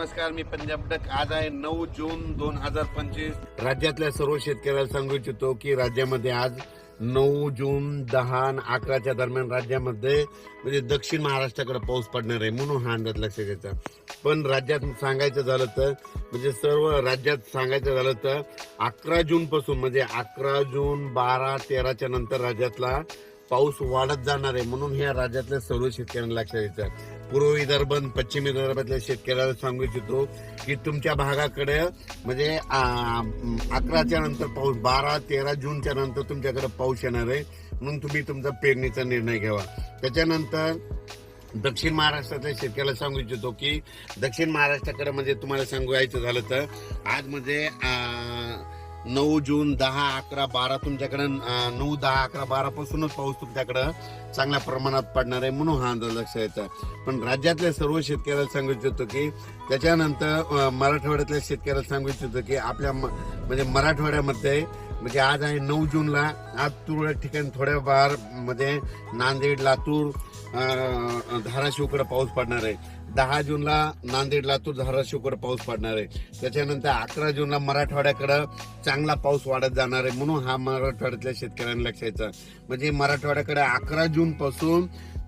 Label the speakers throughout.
Speaker 1: नमस्कार मी पंजाब डक. आज आहे नऊ जून दोन हजार पंचवीस. राज्यातल्या सर्व शेतकऱ्याला सांगू इच्छितो की राज्यामध्ये आज नऊ जून दहा आणि अकराच्या दरम्यान राज्यामध्ये म्हणजे दक्षिण महाराष्ट्राकडे पाऊस पडणार आहे म्हणून हा अंदाज लक्ष घ्यायचा. पण राज्यात सांगायचं झालं तर म्हणजे सर्व राज्यात सांगायचं झालं तर अकरा जून पासून म्हणजे अकरा जून बारा तेराच्या नंतर राज्यातला पाऊस वाढत जाणार आहे म्हणून ह्या राज्यातल्या सर्व शेतकऱ्यांना लक्षात येतं. पूर्व विदर्भन पश्चिम विदर्भातल्या शेतकऱ्याला सांगू इच्छितो की तुमच्या भागाकडे म्हणजे अकराच्या नंतर पाऊस बारा तेरा जूनच्या नंतर तुमच्याकडे पाऊस येणार आहे. म्हणून तुम्ही तुमचा पेरणीचा निर्णय घ्यावा. त्याच्यानंतर दक्षिण महाराष्ट्रातल्या शेतकऱ्याला सांगू इच्छितो की दक्षिण महाराष्ट्राकडे म्हणजे तुम्हाला सांगू यायचं झालं तर आज म्हणजे नऊ जून दहा अकरा बारा तुमच्याकडे नऊ दहा अकरा बारा पासूनच पाऊस तुमच्याकडं चांगल्या प्रमाणात पडणार आहे म्हणून हा अंदाज लक्षात यायचा पण राज्यातल्या सर्व शेतकऱ्याला सांगू इच्छितो की त्याच्यानंतर मराठवाड्यातल्या शेतकऱ्याला सांगू इच्छितो की आपल्या म्हणजे मराठवाड्यामध्ये म्हणजे आज आहे नऊ जूनला. आज तुरळक ठिकाणी थोड्या फारमध्ये नांदेड लातूर धाराशिवकडे पाऊस पडणार आहे. दहा जूनला नांदेड लातूर धाराशिवकडे पाऊस पडणार आहे. त्याच्यानंतर अकरा जूनला मराठवाड्याकडं चांगला पाऊस वाढत जाणार आहे म्हणून हा मराठवाड्यातल्या शेतकऱ्यांना लक्षायचा म्हणजे मराठवाड्याकडे अकरा जून पासून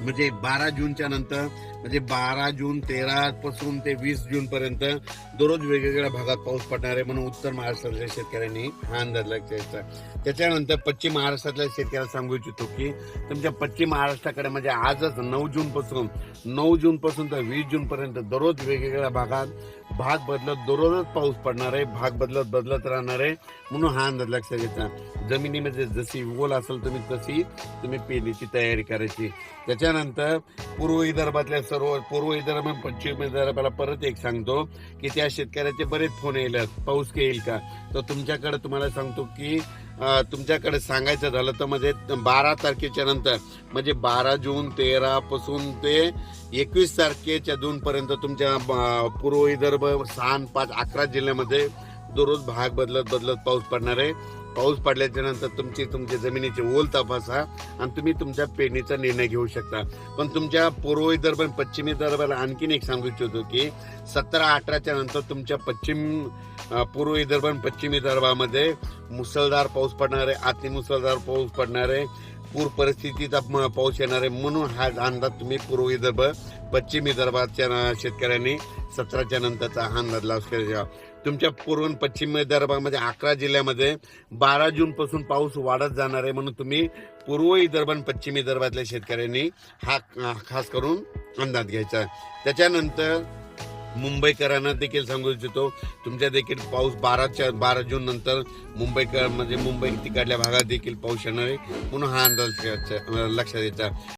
Speaker 1: म्हणजे बारा जूनच्या नंतर म्हणजे बारा जून तेरा पासून ते वीस जून पर्यंत दररोज वेगवेगळ्या भागात पाऊस पडणार आहे म्हणून उत्तर महाराष्ट्रातल्या शेतकऱ्यांनी हा अंदाज लक्षायचा त्याच्यानंतर पश्चिम महाराष्ट्रातल्या शेतकऱ्याला सांगू इच्छितो की तुमच्या पश्चिम महाराष्ट्राकडे म्हणजे आजच नऊ जून पासून नऊ जून पासून तर वीस जून पर्यंत दररोज वेगवेगळ्या भागात भाग बदलत दररोजच पाऊस पडणार आहे भाग बदलत बदलत राहणार आहे म्हणून हा अंदाज लक्षात घ्यायचा जमिनीमध्ये जशी ओल असेल तुम्ही तशी तुम्ही पेरणीची तयारी करायची. त्याच्या त्याच्यानंतर पूर्व विदर्भातल्या सर्व पूर्व विदर्भ पश्चिम विदर्भाला परत एक सांगतो की त्या शेतकऱ्याचे बरेच फोन येईल पाऊस येईल का? तर तुमच्याकडे तुम्हाला सांगतो की तुमच्याकडे सांगायचं झालं तर म्हणजे बारा तारखेच्या नंतर म्हणजे बारा जून तेरा पासून ते एकवीस तारखेच्या जूनपर्यंत तुमच्या पूर्व विदर्भ सहा पाच अकरा जिल्ह्यामध्ये दररोज भाग बदलत बदलत पाऊस पडणार आहे. पाऊस पडल्याच्या नंतर तुमची तुमच्या जमिनीची ओल तपासा आणि तुम्ही तुमच्या पेरणीचा निर्णय घेऊ शकता. पण तुमच्या पूर्व विदर्भ आणि पश्चिम विदर्भाला आणखीन एक सांगू इच्छितो की सतरा अठराच्या नंतर तुमच्या पश्चिम पूर्व विदर्भ आणि पश्चिम विदर्भामध्ये मुसळधार पाऊस पडणार आहे अतिमुसळधार पाऊस पडणार आहे पूर परिस्थितीचा पाऊस येणार आहे म्हणून हा अंदाज तुम्ही पूर्व विदर्भ पश्चिम विदर्भाच्या शेतकऱ्यांनी सतराच्या नंतरचा हा अंदाज लावू घ्या तुमच्या पूर्व पश्चिम विदर्भामध्ये अकरा जिल्ह्यामध्ये बारा जून पासून पाऊस वाढत जाणार आहे म्हणून तुम्ही पूर्व विदर्भ आणि पश्चिम विदर्भातल्या शेतकऱ्यांनी हा खास करून अंदाज घ्यायचा त्याच्यानंतर मुंबईकरांना देखील सांगू इच्छितो तुमच्या देखील पाऊस बाराच्या बारा जून नंतर मुंबईकर म्हणजे मुंबई तिकडल्या भागात देखील पाऊस येणार आहे म्हणून हा अंदाज घ्यायचा- लक्षात द्यायचा